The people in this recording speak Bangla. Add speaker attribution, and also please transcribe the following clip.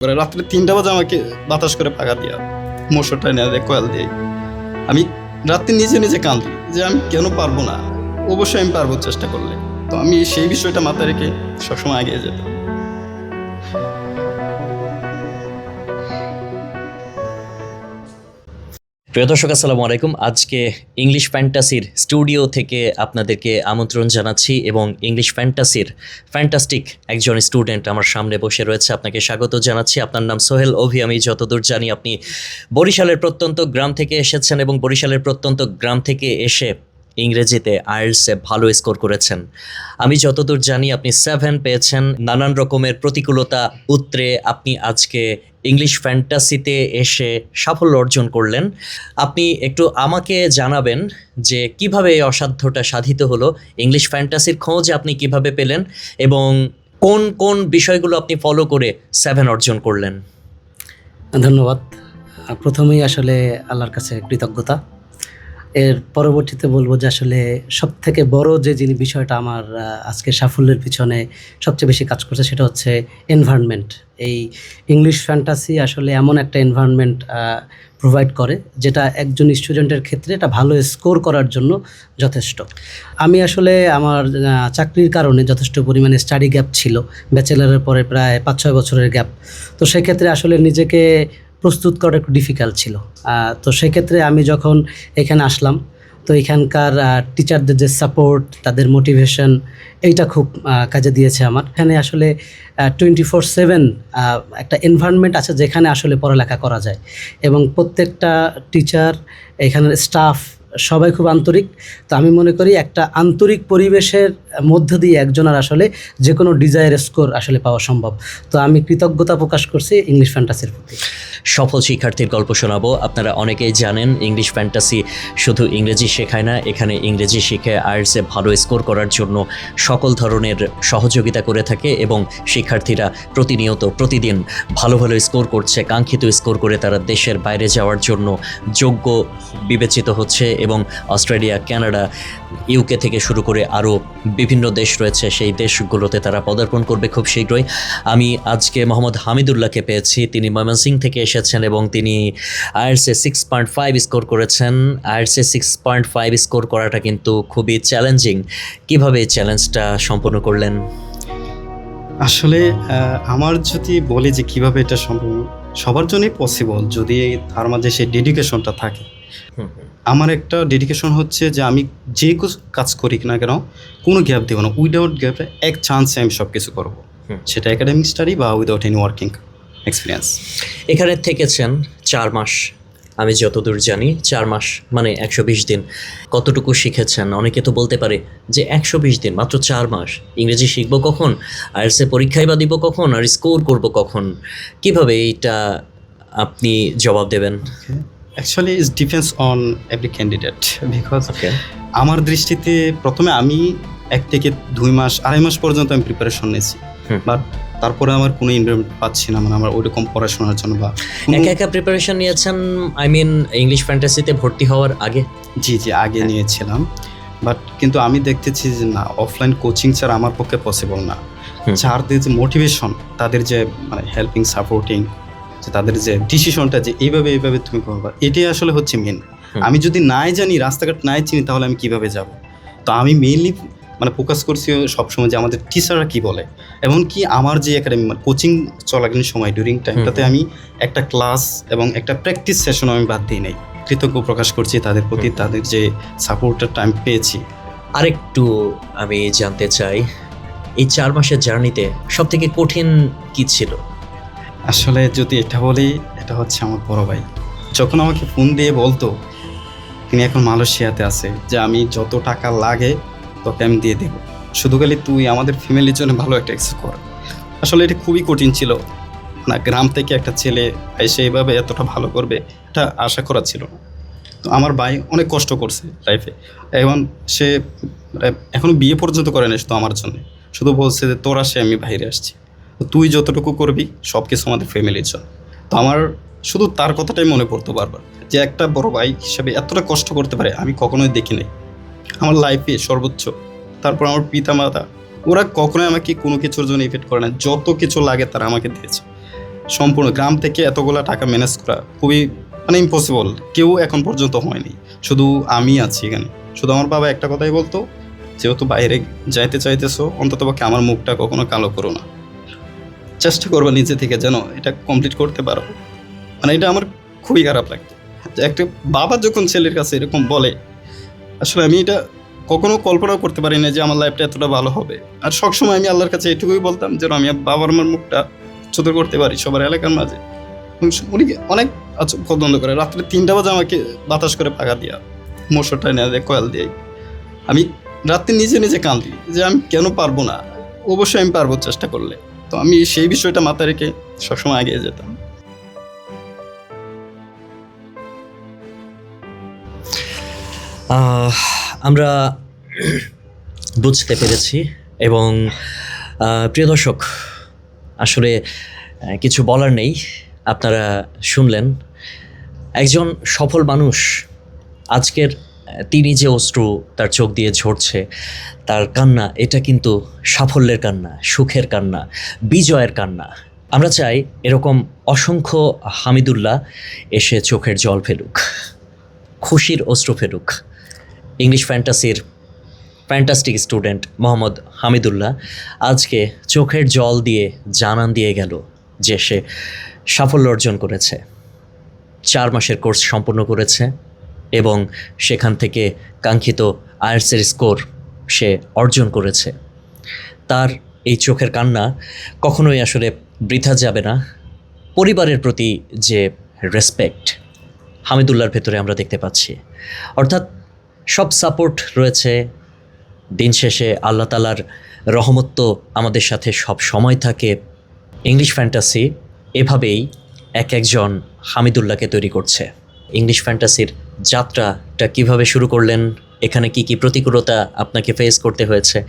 Speaker 1: করে রাত্রে তিনটা বাজে আমাকে বাতাস করে পাকা দিয়া মোশরটা এনে দেয় কয়েল দিয়ে। আমি রাত্রে নিজে নিজে কাঁদি যে আমি কেন পারব না? অবশ্যই আমি পারব চেষ্টা করলে। তো আমি সেই বিষয়টা মাথায় রেখে সবসময় এগিয়ে যেতাম।
Speaker 2: প্রিয় দর্শক, আসসালামু আলাইকুম। আজকে ইংলিশ ফ্যান্টাসির স্টুডিও থেকে আপনাদেরকে আমন্ত্রণ জানাচ্ছি এবং ইংলিশ ফ্যান্টাসির ফ্যান্টাস্টিক একজন স্টুডেন্ট আমার সামনে বসে রয়েছে। আপনাকে স্বাগত জানাচ্ছি। আপনার নাম সোহেল অভি। আমি যতদূর জানি আপনি বরিশালের প্রত্যন্ত গ্রাম থেকে এসেছেন এবং বরিশালের প্রত্যন্ত গ্রাম থেকে এসে ইংরেজিতে আইএলসে ভালো স্কোর করেছেন। আমি যতদূর জানি আপনি সেভেন পেয়েছেন। নানান রকমের প্রতিকূলতা উত্তরে আপনি আজকে ইংলিশ ফ্যান্টাসিতে এসে সাফল্য অর্জন করলেন। আপনি একটু আমাকে জানাবেন যে কীভাবে এই অসাধ্যটা সাধিত হলো ইংলিশ ফ্যান্টাসির খোঁজ আপনি কীভাবে পেলেন এবং কোন কোন বিষয়গুলো আপনি ফলো করে সেভেন অর্জন করলেন?
Speaker 3: ধন্যবাদ। প্রথমেই আসলে আল্লাহর কাছে কৃতজ্ঞতা। এর পরবর্তীতে বলব যে আসলে সব থেকে বড় যে যিনি বিষয়টা আমার আজকে সাফল্যের পিছনে সবচেয়ে বেশি কাজ করছে সেটা হচ্ছে এনভায়রনমেন্ট এই ইংলিশ ফ্যান্টাসি আসলে এমন একটা এনভায়রনমেন্ট প্রোভাইড করে যেটা একজন স্টুডেন্টের ক্ষেত্রে এটা ভালো স্কোর করার জন্য যথেষ্ট। আমি আসলে আমার চাকরির কারণে যথেষ্ট পরিমাণে স্টাডি গ্যাপ ছিল। ব্যাচেলারের পরে প্রায় পাঁচ ছয় বছরের গ্যাপ তো সেক্ষেত্রে আসলে নিজেকে প্রস্তুত করা একটু ডিফিকাল্ট ছিল। তো সেক্ষেত্রে আমি যখন এখানে আসলাম, তো এখানকার টিচারদের যে সাপোর্ট তাদের মোটিভেশন এইটা খুব কাজে দিয়েছে আমার। এখানে আসলে টোয়েন্টি ফোর সেভেন একটা এনভায়রনমেন্ট আছে যেখানে আসলে পড়ালেখা করা যায়। এবং প্রত্যেকটা টিচার এখানের স্টাফ সবাই খুব আন্তরিক। তো আমি মনে করি একটা আন্তরিক পরিবেশের মধ্য দিয়ে একজনের আসলে যে কোনো ডিজায়ার স্কোর আসলে পাওয়া সম্ভব। তো আমি কৃতজ্ঞতা প্রকাশ করছি ইংলিশ ফ্যান্টাসির প্রতি।
Speaker 2: সফল শিক্ষার্থীর গল্প শোনাবো। আপনারা অনেকেই জানেন ইংলিশ ফ্যান্টাসি শুধু ইংরেজি শেখায় না, এখানে ইংরেজি শিখে আয়ার্সে ভালো স্কোর করার জন্য সকল ধরনের সহযোগিতা করে থাকে এবং শিক্ষার্থীরা প্রতিনিয়ত, প্রতিদিন ভালো ভালো স্কোর করছে, কাঙ্ক্ষিত স্কোর করে তারা দেশের বাইরে যাওয়ার জন্য যোগ্য বিবেচিত হচ্ছে এবং অস্ট্রেলিয়া, কানাডা ইউকে থেকে শুরু করে আরও বিভিন্ন দেশ রয়েছে। সেই দেশগুলোতে তারা পদার্পণ করবে খুব শীঘ্রই। আমি আজকে মোহাম্মদ হামিদুল্লাহকে পেয়েছি। তিনি ময়মনসিং থেকে এসেছেন এবং তিনি আয়ার্সে সিক্স পয়েন্ট ফাইভ স্কোর করেছেন। আয়ার্সে সিক্স পয়েন্ট ফাইভ স্কোর করাটা কিন্তু খুবই চ্যালেঞ্জিং কীভাবে এই চ্যালেঞ্জটা সম্পূর্ণ করলেন?
Speaker 1: আসলে আমার যদি বলি যে কীভাবে এটা সম্ভব সবার জন্যই পসিবল যদি তার মাঝে সেই ডেডিকেশনটা থাকে। আমার একটা ডেডিকেশন হচ্ছে যে আমি যে কাজ করি না কেন কোনো গ্যাপ দেবো না। উইদাউট গ্যাপে এক চান্সে আমি সব কিছু করব সেটা একাডেমিক স্টাডি বা উইদাউট এনি ওয়ার্কিং এক্সপিরিয়েন্স
Speaker 2: এখানে থেকেছেন চার মাস। আমি যতদূর জানি চার মাস মানে একশো বিশ দিন। কতটুকু শিখেছেন? অনেকে তো বলতে পারে যে একশো বিশ দিন মাত্র চার মাস। ইংরেজি শিখব কখন? আর সে পরীক্ষায় বা দিব কখন? আর স্কোর করব কখন? কীভাবে এইটা আপনি জবাব দেবেন?
Speaker 1: Actually is depends on every candidate because আমার দৃষ্টিতে প্রথমে আমি এক থেকে দুই মাস আড়াই মাস পর্যন্ত আমি প্রিপারেশন নিয়েছি। বাট তারপরে আমার কোনো ইনভেস্টমেন্ট পাচ্ছি না মানে আমার ওইরকম পড়াশোনার জন্য বা
Speaker 2: একা একা প্রিপারেশন নিয়েছেন আই মিন ইংলিশ ফ্যান্টাসিতে ভর্তি হওয়ার আগে?
Speaker 1: জি জি আগে
Speaker 2: হ্যাঁ।
Speaker 1: নিয়েছিলাম। বাট কিন্তু আমি দেখতেছি যে না অফলাইন কোচিং ছাড়া আমার পক্ষে পসিবল না। যাদের যে মোটিভেশন তাদের যে মানে হেল্পিং সাপোর্টিং যে তাদের যে ডিসিশনটা যে এইভাবে এইভাবে তুমি করবা এটাই আসলে হচ্ছে মেন আমি যদি নাই জানি রাস্তাঘাট নাই চিনি তাহলে আমি কীভাবে যাব? তো আমি মেইনলি মানে ফোকাস করছি সবসময় যে আমাদের টিচাররা কি বলে। এমনকি আমার যে একাডেমি মানে কোচিং চলাকালীন সময় ডিউরিং টাইমটাতে আমি একটা ক্লাস এবং একটা প্র্যাকটিস সেশনও আমি বাদ দিই নাই। কৃতজ্ঞ প্রকাশ করছি তাদের প্রতি তাদের যে সাপোর্টের টাইম পেয়েছি।
Speaker 2: আরেকটু আমি জানতে চাই এই চার মাসের জার্নিতে সব থেকে কঠিন কি ছিল?
Speaker 1: আসলে যদি এটা বলি এটা হচ্ছে আমার বড় ভাই। যখন আমাকে ফোন দিয়ে বলতো তিনি এখন মালয়েশিয়াতে আছে যে আমি যত টাকা লাগে তোকে আমি দিয়ে দেবো। শুধু খালি তুই আমাদের ফ্যামিলির জন্য ভালো একটা কিছু কর। আসলে এটা খুবই কঠিন ছিল। না, গ্রাম থেকে একটা ছেলে এসে এইভাবে এতটা ভালো করবে, এটা আশা করা ছিল না। তো আমার ভাই অনেক কষ্ট করছে লাইফে এখন সে এখনও বিয়ে পর্যন্ত করে না শুধু আমার জন্য। শুধু বলছে যে, তোর আসে, আমি বাইরে আসছি। তুই যতটুকু করবি, সব কিছু আমাদের ফ্যামিলির জন্য। তো আমার শুধু তার কথাটাই মনে পড়তো বারবার যে, একটা বড় ভাই হিসাবে এতটা কষ্ট করতে পারে, আমি কখনোই দেখি নাই আমার লাইফে সর্বোচ্চ। তারপর আমার পিতা মাতা ওরা কখনোই আমাকে কোনো কিছুর জন্য ইফেক্ট করে না। যত কিছু লাগে তারা আমাকে দিয়েছে। সম্পূর্ণ গ্রাম থেকে এতগুলা টাকা ম্যানেজ করা খুবই মানে ইম্পসিবল কেউ এখন পর্যন্ত হয়নি। শুধু আমি আছি এখানে। শুধু আমার বাবা একটা কথাই বলতো, যেহেতু বাইরে যাইতে চাইতেছো, অন্তত পক্ষে আমার মুখটা কখনো কালো করো না। চেষ্টা করব নিজে থেকে যেন এটা কমপ্লিট করতে পারো। মানে এটা আমার খুবই খারাপ লাগতো। একটা বাবা যখন ছেলের কাছে এরকম বলে আসলে আমি এটা কখনো কল্পনাও করতে পারি না যে আমার লাইফটা এতটা ভালো হবে। আর সবসময় আমি আল্লাহর কাছে এটুকুই বলতাম যেন আমি বাবার মার মুখটা ছোট করতে পারি সবার এলাকার মাঝে। উনি অনেক পছন্দ করে। রাত্রে তিনটা বাজে আমাকে বাতাস করে পাকা দিয়া, মশারটা নেওয়া দেয়, কয়েল দিয়ে। আমি রাত্রে নিজে নিজে কান্দি যে আমি কেন পারব না? অবশ্যই আমি পারব চেষ্টা করলে। তো আমি সেই বিষয়টা মাথায় রেখে সবসময় এগিয়ে যেতাম।
Speaker 2: আমরা বুঝতে পেরেছি এবং প্রিয় দর্শক, আসলে কিছু বলার নেই। আপনারা শুনলেন, একজন সফল মানুষ আজকের তিনি যে অশ্রু তার চোখ দিয়ে ঝরছে, তার কান্না, এটা কিন্তু সাফল্যের কান্না, সুখের কান্না, বিজয়ের কান্না। আমরা চাই এরকম অসংখ্য হামিদুল্লাহ এসে চোখের জল ফেলুক, খুশির অশ্রু ফেলুক। ইংলিশ ফ্যান্টাসির ফ্যান্টাস্টিক স্টুডেন্ট মোহাম্মদ হামিদুল্লাহ আজকে চোখের জল দিয়ে জানান দিয়ে গেল যে সে সাফল্য অর্জন করেছে। চার মাসের কোর্স সম্পূর্ণ করেছে এবং সেখান থেকে কাঙ্ক্ষিত আয়ার্সের স্কোর সে অর্জন করেছে। তার এই চোখের কান্না কখনোই আসলে বৃথা যাবে না। পরিবারের প্রতি যে রেসপেক্ট হামিদুল্লার ভেতরে আমরা দেখতে পাচ্ছি। অর্থাৎ সব সাপোর্ট রয়েছে। দিন শেষে আল্লাহ তালার রহমত তো আমাদের সাথে সব সময় থাকে। ইংলিশ ফ্যান্টাসি এভাবেই এক একজন হামিদুল্লাহকে তৈরি করছে। ইংলিশ ফ্যান্টাসির যাত্রাটা কীভাবে শুরু করলেন? এখানে কি কি প্রতিকূলতা আপনাকে ফেস করতে হয়েছে?